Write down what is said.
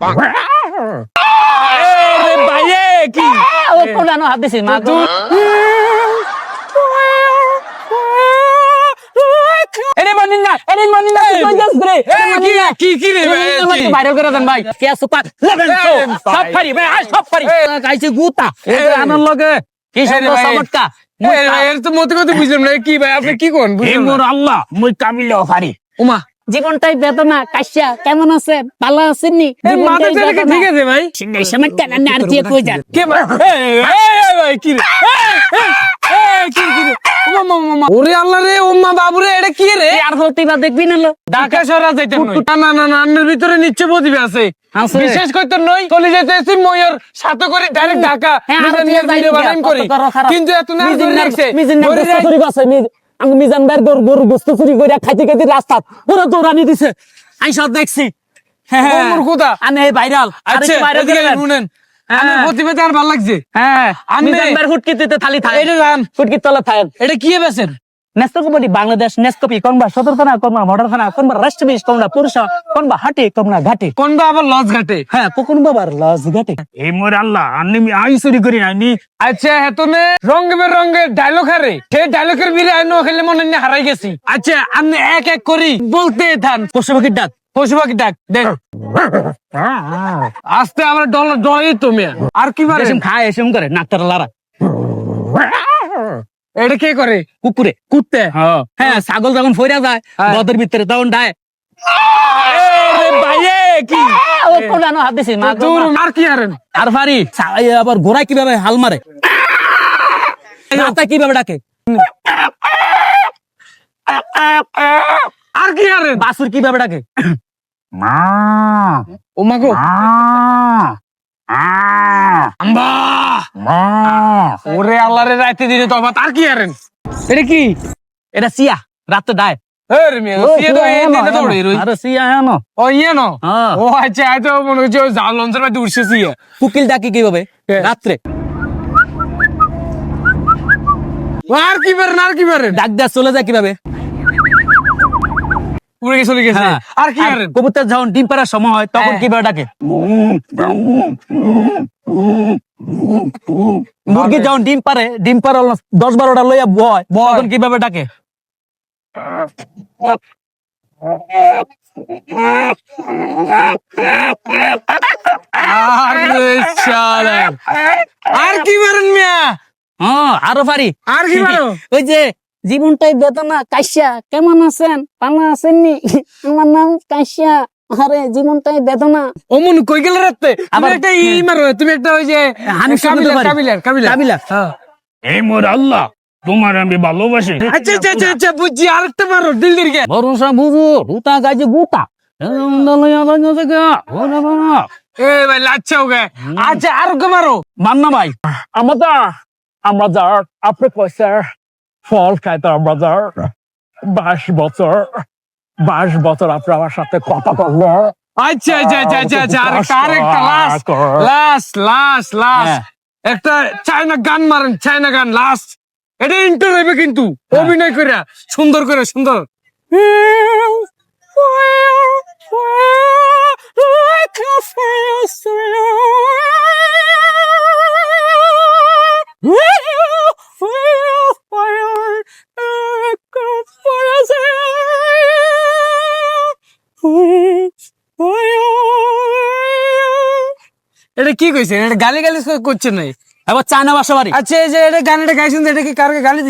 এ ভাইয়ে কি? ও কোলানো হাত দিছি মা গো। এরে মানিন এরে মানিন না কই রে কি কি কি রে ভাই, কি? বাইরে করে দেন ভাই। কে সুপার লেভেল এ, সব ভাই। ভাই আজ সব পারি এ, গুতা। আনন্দ লগে। কি এ, ভাই। চমৎকা এর তো মতে মতে বুঝলাম না। কি ভাই আপনি কি কোন বুঝলাম মোর আল্লাহ মুই পারি উমা। জীবনটাই বেদনা কাশিয়া কেমন আছেন? ভালো আছেন নি ঠিক আছে ভাই? সময় কেন আর দিয়ে কই যান? কে ভাই? এ, এ, এ, ভাই কি রে? এ, এ, এ, কি কি রে? উমা মা মা, মা ওরে আল্লাহ রে উম্মা বাবু রে এটা কি রে? আর হতিবা দেখবি না লো। ঢাকা সরা যাইতে না না না না ভিতরে নিচ্ছে প্রতিভা আছে। আছে। বিশেষ করে তো নই চলে যেতেছি ময়ূর সাথে করে ডাইরেক্ট ঢাকা হ্যাঁ, ভিডিও যাই করি। কিন্তু এত না রাখছে আমি মিজান ভাইয়ের গরু গরু গোস্ত চুরি করে খাইতে খাইতে রাস্তা পুরো দৌড়ানি দিছে। আমি সব দেখছি। হ্যাঁ, হ্যাঁ। ভাইরাল। আচ্ছা শুনেন। আর ভালো লাগছে। হ্যাঁ। আমি- থালি থাকে এটা তলা থাকেন এটা কি বেছেন নেস্তো কমিটি বাংলাদেশ নেস্কপি কোনবা সদরখানা কোনবা মডারখানা কোনবা রাষ্ট্রবিশ কোনবা পুরুষ কোনবা হাটে কোনবা ঘাটে। কোনটা আবার লজ ঘাটে? হ্যাঁ কোন বাবার লজ ঘাটে। এই মোর আল্লাহ আমি আই চুরি করি না নি। আচ্ছা হেতনে রং বেরঙ্গে ডায়লগ হারে সেই ডায়লগের বিরে আইনো খেলে মনে হয় হারাই গেছি। আচ্ছা আপনি এক এক করি বলতে থান। পশু পাখির ডাক পশু পাখি ডাক দেখ আস্তে আমার ডলার ডলাই তো মিয়া আর কি এসম খায় এসম করে নাকটার লারা এটা কে করে? কুকুরে কুত্তে। হ্যাঁ ছাগল যখন ফইরা যায় হ্যাঁ। গদের ভিতরে তখন ডায়। এ কি? ও কোলানো হাত দিছি মা দূর আর কি আর ফারি আবার ঘোড়া কীভাবে হাল মারে? কীভাবে ডাকে? আর কি হারেন? বাসুর কীভাবে ডাকে? মা। ও মাগো আম্বা। ওরে আল্লাহ রে রাইতে দিনে তো আর কি হারেন? এটা কি? এটা সিয়া রাতে ডায় তো ইয়ে নো হ্যাঁ। আচ্ছা কুকিল ডাকে কীভাবে। রাত্রে। আর কি পারেন আর কি পারেন ডাক দেয়া চলে যায় কীভাবে? উড়ে গিয়ে চলে গেছে। হ্যাঁ। আর কি কবুতর যখন ডিম পাড়ার সময় হয় তখন হ্যাঁ। কীভাবে ডাকে? মুরগি যখন ডিম পারে ডিম পাড়া দশ বারোটা লইয়া বয় বয়। তখন কীভাবে ডাকে? আর কি পারেন মিয়া? হ্যাঁ আরও পারি। আর কি পারো ওই যে জীবনটাই বেদনা কাইসা। কেমন আছেন? ভালো আছেননি আমার নাম কাইসা। আরে জীবনটাই বেদনা। অমন কই গেল রাতে আবার- একটা ই মারো তুমি একটা ওই যে আমি। কাবিলার কাবিলার কাবিলা। হ্যাঁ। এই মোর আল্লাহ তোমার আমি ভালোবাসি। আচ্ছা আচ্ছা আচ্ছা আচ্ছা বুঝছি আরেকটা মারো ভরসা বুঝু রুতা গাইছে গুতা এ ভাই লাচ্ছাও গে। আচ্ছা আর কে মারো। মান্না ভাই। আমরা আমরা যার আপনি কইছে ফল খাইতে আমরা যার বাইশ বছর। বাইশ বছর আপনি আমার সাথে কথা বলল। আচ্ছা আচ্ছা আচ্ছা আচ্ছা আচ্ছা আরেকটা আরেকটা লাস্ট লাস্ট লাস্ট লাস্ট হ্যাঁ। একটা চায়না গান মারেন চায়না গান লাস্ট এটা ইন্টার হবে কিন্তু অভিনয় করে সুন্দর করে সুন্দর। এটা কি কইছেন? এটা গালি গালি করছেন নাই আবার চায়না বাসা বাড়ি? আচ্ছা এই যে এটা গানটা গাইছেন এটা কি কারকে গালি দিছে